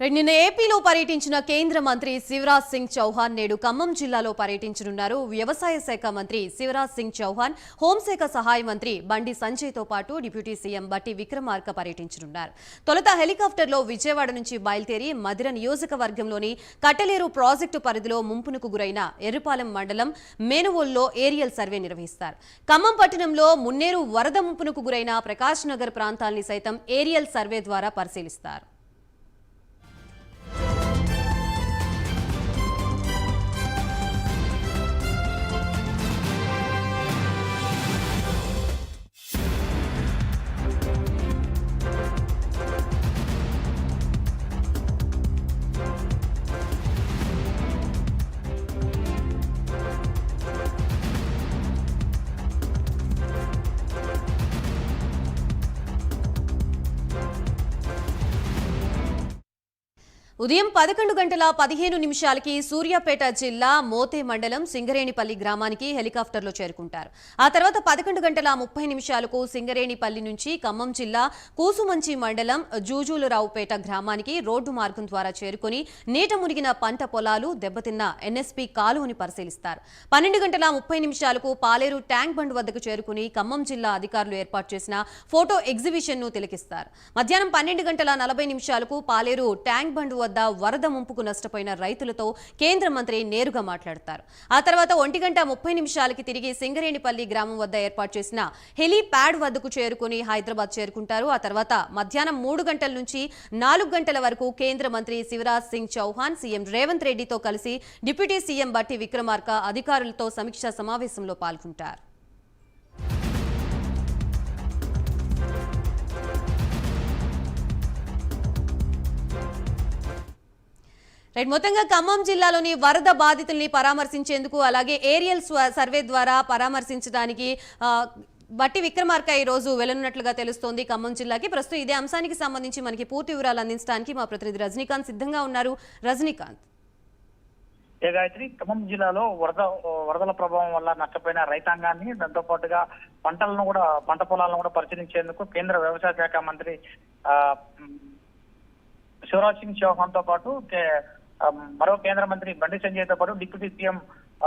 నిన్న ఏపీలో పర్యటించిన కేంద్ర మంత్రి శివరాజ్ సింగ్ చౌహాన్ నేడు ఖమ్మం జిల్లాలో పర్యటించనున్నారు. వ్యవసాయ శాఖ మంత్రి శివరాజ్ సింగ్ చౌహాన్ హోంశాఖ సహాయ మంత్రి బండి సంజయ్తో పాటు డిప్యూటీ సీఎం బట్టి విక్రమార్క పర్యటించనున్నారు. తొలుత హెలికాప్టర్లో విజయవాడ నుంచి బయలుదేరి మధిర నియోజకవర్గంలోని కట్టలేరు ప్రాజెక్టు పరిధిలో ముంపునకు గురైన ఎర్రుపాలెం మండలం మేనువోల్లో ఏరియల్ సర్వే నిర్వహిస్తారు. ఖమ్మం పట్టణంలో మున్నేరు వరద ముంపునకు గురైన ప్రకాష్ నగర్ ప్రాంతాల్ని సైతం ఏరియల్ సర్వే ద్వారా పరిశీలిస్తారు. ఉదయం పదకొండు గంటల పదిహేను నిమిషాలకి సూర్యాపేట జిల్లా మోతే మండలం సింగరేణిపల్లి గ్రామానికి హెలికాప్టర్లో చేరుకుంటారు. ఆ తర్వాత పదకొండు గంటల ముప్పై నిమిషాలకు సింగరేణిపల్లి నుంచి ఖమ్మం జిల్లా కూసుమంచి మండలం జూజూలరావుపేట గ్రామానికి రోడ్డు మార్గం ద్వారా చేరుకుని నీట మునిగిన పంట పొలాలు దెబ్బతిన్న ఎన్ఎస్పీ కాలువని పరిశీలిస్తారు. పన్నెండు గంటల ముప్పై నిమిషాలకు పాలేరు ట్యాంక్ బండ్ వద్దకు చేరుకుని ఖమ్మం జిల్లా అధికారులు ఏర్పాటు చేసిన ఫోటో ఎగ్జిబిషన్ను తిలకిస్తారు. మధ్యాహ్నం పన్నెండు గంటల నలభై నిమిషాలకు పాలేరు ట్యాంక్ బండ్ వద్ద వరద ముంపుకు నష్టపోయిన రైతులతో కేంద్ర మంత్రి నేరుగా మాట్లాడతారు. ఆ తర్వాత ఒంటి గంట ముప్పై నిమిషాలకి తిరిగి సింగరేణిపల్లి గ్రామం వద్ద ఏర్పాటు చేసిన హెలీప్యాడ్ వద్దకు చేరుకుని హైదరాబాద్ చేరుకుంటారు. ఆ తర్వాత మధ్యాహ్నం మూడు గంటల నుంచి నాలుగు గంటల వరకు కేంద్ర మంత్రి శివరాజ్ సింగ్ చౌహాన్ సీఎం రేవంత్ రెడ్డితో కలిసి డిప్యూటీ సీఎం బట్టి విక్రమార్క అధికారులతో సమీక్షా సమావేశంలో పాల్గొంటారు. రైట్ మొత్తంగా ఖమ్మం జిల్లాలోని వరద బాధితుల్ని పరామర్శించేందుకు అలాగే ఏరియల్ సర్వే ద్వారా పరామర్శించడానికి బట్టి విక్రమార్క ఈ రోజు వెళ్ళనున్నట్లుగా తెలుస్తోంది ఖమ్మం జిల్లాకి. ప్రస్తుతం ఇదే అంశానికి సంబంధించి మనకి పూర్తి వివరాలు అందించడానికి మా ప్రతినిధి రజనీకాంత్ సిద్ధంగా ఉన్నారు. రజనీకాంత్. ఏ గాయత్రి ఖమ్మం జిల్లాలో వరద వరదల ప్రభావం వల్ల నష్టపోయిన రైతాంగాన్ని దాంతో పాటుగా పంటలను కూడా పంట పొలాలను కూడా పరిశీలించేందుకు కేంద్ర వ్యవసాయ శాఖ మంత్రి శివరాజ్ సింగ్ చౌహాన్తో పాటు కే- మరో కేంద్ర మంత్రి బండి సంజయ్తో పాటు డిప్యూటీ సీఎం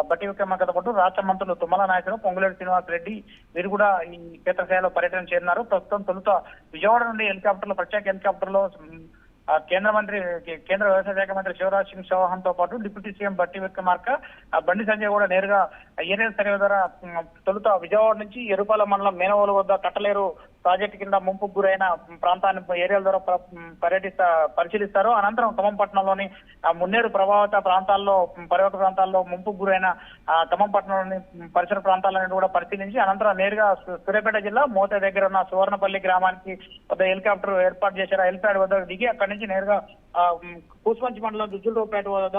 బట్టి విక్రమార్కతో పాటు రాష్ట్ర మంత్రులు తుమ్మల నాయకులు పొంగులేటి శ్రీనివాస్ రెడ్డి వీరు కూడా ఈ క్షేత్రస్థాయిలో పర్యటన చేరినారు. ప్రస్తుతం తొలుత విజయవాడ నుండి హెలికాప్టర్లో ప్రత్యేక హెలికాప్టర్లో లో కేంద్ర మంత్రి కేంద్ర వ్యవసాయ శాఖ మంత్రి శివరాజ్ సింగ్ చౌహాన్తో పాటు డిప్యూటీ సీఎం బట్టి విక్రమార్క బండి సంజయ్ కూడా నేరుగా ఏరియల్ సర్వే ద్వారా తొలుత విజయవాడ నుంచి ఎరుపాల మండలం మేనవోలు వద్ద కట్టలేరు ప్రాజెక్టు కింద ముంపుకు గురైన ప్రాంతాన్ని ఏరియాల ద్వారా పర్యటిస్తా పరిశీలిస్తారు. అనంతరం ఖమ్మంపట్నంలోని మున్నేరు ప్రభావిత ప్రాంతాల్లో మ్, పర్వత ప్రాంతాల్లో ముంపుకు గురైన ఖమ్మంపట్నంలోని పరిసర ప్రాంతాలను కూడా పరిశీలించి అనంతరం నేరుగా సు- సూర్యాపేట జిల్లా మోత దగ్గర ఉన్న సువర్ణపల్లి గ్రామానికి పెద్ద హెలికాప్టర్ ఏర్పాటు చేశారు. హెలిప్యాడ్ వద్ద దిగి అక్కడి నుంచి నేరుగా కూసుమంచి మండలం దుజ్జులపేట వద్ద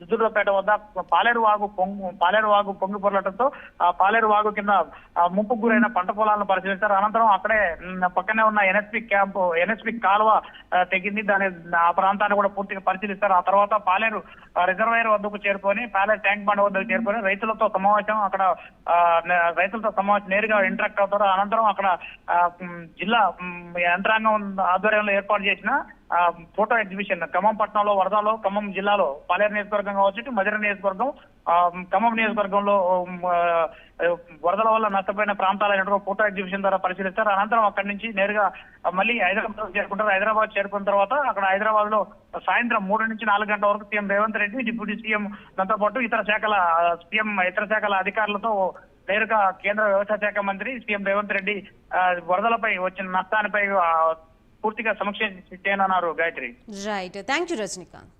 దుద్దులపేట వద్ద పాలేరు వాగు పొంగు పాలేరు వాగు పొంగి పొరలటంతో ఆ పాలేరు వాగు కింద ఆ గురైన పంట పొలాలను పరిశీలించారు. అనంతరం అక్కడే పక్కనే ఉన్న ఎన్ఎస్పి క్యాంప్ ఎన్ఎస్పి కాలువ తెగింది. దాని ఆ ప్రాంతాన్ని కూడా పూర్తిగా పరిశీలిస్తారు. ఆ తర్వాత పాలేరు రిజర్వాయర్ వద్దకు చేరుకొని పాలేరు ట్యాంక్ బండ్ వద్దకు చేరుకొని రైతులతో సమావేశం అక్కడ ఆ, రైతులతో సమావేశం నేరుగా ఇంటరాక్ట్ అవుతారు. అనంతరం అక్కడ జిల్లా యంత్రాంగం ఆధ్వర్యంలో ఏర్పాటు చేసిన ఫోటో ఎగ్జిబిషన్. ఖమ్మం పట్టణంలో వరదలో ఖమ్మం జిల్లాలో పాలేరు నియోజకవర్గం కావచ్చు మధుర నియోజకవర్గం ఆ, ఖమ్మం నియోజకవర్గంలో వరదల వల్ల నష్టపోయిన ప్రాంతాలైనటువంటి ఫోటో ఎగ్జిబిషన్ ద్వారా పరిశీలిస్తారు. అనంతరం అక్కడి నుంచి నేరుగా మళ్ళీ హైదరాబాద్ చేరుకుంటారు. హైదరాబాద్ చేరుకున్న తర్వాత అక్కడ హైదరాబాద్లో సాయంత్రం మూడు నుంచి నాలుగు గంటల వరకు CM Revanth Reddy deputy CM దాంతో పాటు ఇతర శాఖల సీఎం ఇతర శాఖల అధికారులతో నేరుగా కేంద్ర వ్యవసాయ శాఖ మంత్రి సీఎం రేవంత్ రెడ్డి వరదలపై వచ్చిన నష్టానిపై పూర్తిగా సమీక్ష Gayatri. Right thank you Rajinikanth